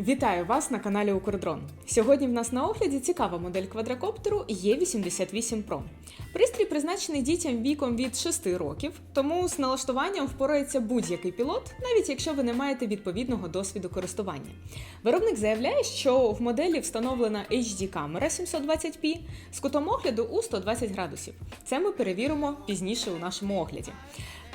Вітаю вас на каналі Укрдрон. Сьогодні в нас на огляді цікава модель квадрокоптеру Є88 Pro. Пристрій призначений дітям віком від 6 років, тому з налаштуванням впорається будь-який пілот, навіть якщо ви не маєте відповідного досвіду користування. Виробник заявляє, що в моделі встановлена HD-камера 720p з кутом огляду у 120 градусів. Це ми перевіримо пізніше у нашому огляді.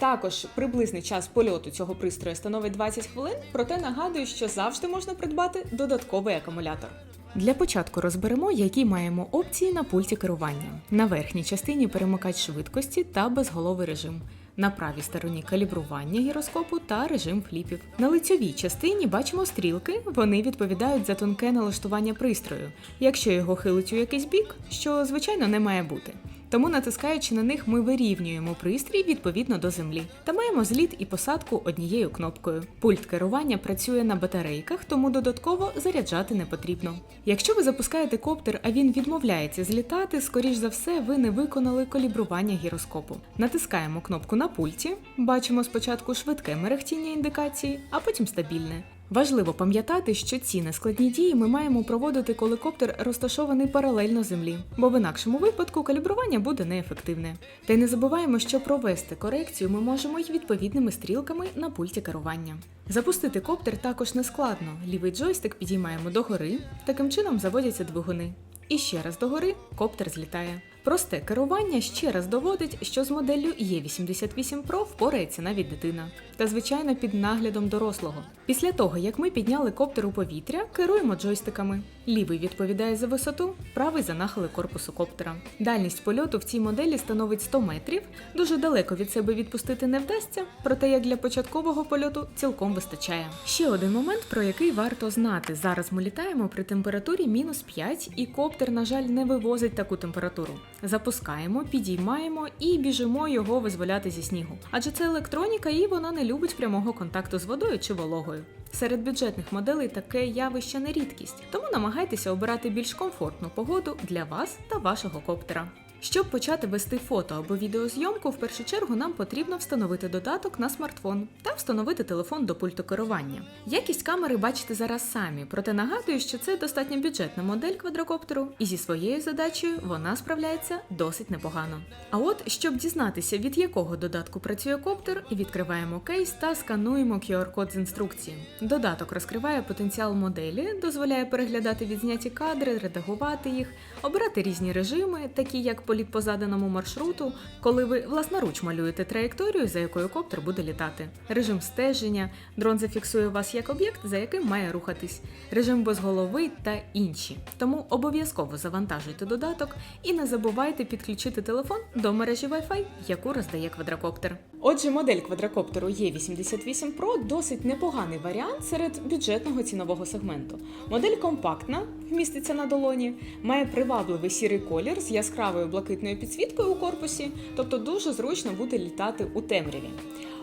Також приблизний час польоту цього пристрою становить 20 хвилин, проте нагадую, що завжди можна придбати додатковий акумулятор. Для початку розберемо, які маємо опції на пульті керування. На верхній частині перемикач швидкості та безголовий режим. На правій стороні калібрування гіроскопу та режим фліпів. На лицьовій частині бачимо стрілки, вони відповідають за тонке налаштування пристрою, якщо його хилить у якийсь бік, що звичайно не має бути. Тому, натискаючи на них, ми вирівнюємо пристрій відповідно до землі та маємо зліт і посадку однією кнопкою. Пульт керування працює на батарейках, тому додатково заряджати не потрібно. Якщо ви запускаєте коптер, а він відмовляється злітати, скоріш за все, ви не виконали калібрування гіроскопу. Натискаємо кнопку на пульті, бачимо спочатку швидке мерехтіння індикації, а потім стабільне. Важливо пам'ятати, що ці нескладні дії ми маємо проводити, коли коптер розташований паралельно землі, бо в інакшому випадку калібрування буде неефективне. Та й не забуваємо, що провести корекцію ми можемо й відповідними стрілками на пульті керування. Запустити коптер також не складно. Лівий джойстик підіймаємо догори, таким чином заводяться двигуни. І ще раз догори коптер злітає. Просте керування ще раз доводить, що з моделлю e 88 Pro впорається навіть дитина. Та звичайно під наглядом дорослого. Після того, як ми підняли коптер у повітря, керуємо джойстиками. Лівий відповідає за висоту, правий за нахили корпусу коптера. Дальність польоту в цій моделі становить 100 метрів. Дуже далеко від себе відпустити не вдасться, проте як для початкового польоту цілком вистачає. Ще один момент, про який варто знати. Зараз ми літаємо при температурі мінус 5, і коптер, на жаль, не вивозить таку температуру. Запускаємо, підіймаємо і біжимо його визволяти зі снігу. Адже це електроніка, і вона не любить прямого контакту з водою чи вологою. Серед бюджетних моделей таке явище не рідкість, тому намагайтеся обирати більш комфортну погоду для вас та вашого коптера. Щоб почати вести фото або відеозйомку, в першу чергу нам потрібно встановити додаток на смартфон та встановити телефон до пульту керування. Якість камери бачите зараз самі, проте нагадую, що це достатньо бюджетна модель квадрокоптеру, і зі своєю задачею вона справляється досить непогано. А от, щоб дізнатися, від якого додатку працює коптер, відкриваємо кейс та скануємо QR-код з інструкції. Додаток розкриває потенціал моделі, дозволяє переглядати відзняті кадри, редагувати їх, обирати різні режими, такі як політ по заданому маршруту, коли ви власноруч малюєте траєкторію, за якою коптер буде літати, режим стеження, дрон зафіксує вас як об'єкт, за яким має рухатись, режим без голови та інші. Тому обов'язково завантажуйте додаток і не забувайте підключити телефон до мережі Wi-Fi, яку роздає квадрокоптер. Отже, модель квадрокоптеру Е88 Pro досить непоганий варіант серед бюджетного цінового сегменту. Модель компактна, вміститься на долоні, має привабливий сірий колір з яскравою блакитною підсвіткою у корпусі, тобто дуже зручно буде літати у темряві.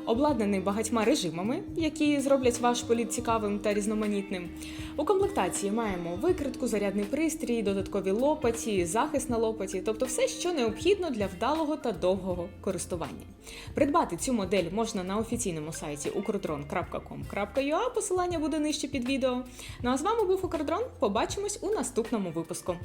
Обладнаний багатьма режимами, які зроблять ваш політ цікавим та різноманітним. У комплектації маємо викритку, зарядний пристрій, додаткові лопаті, захист на лопаті, тобто все, що необхідно для вдалого та довгого користування. Придбати цю модель можна на офіційному сайті ukrdron.com.ua, посилання буде нижче під відео. Ну а з вами був Укрдрон. Побачимось у наступному випуску.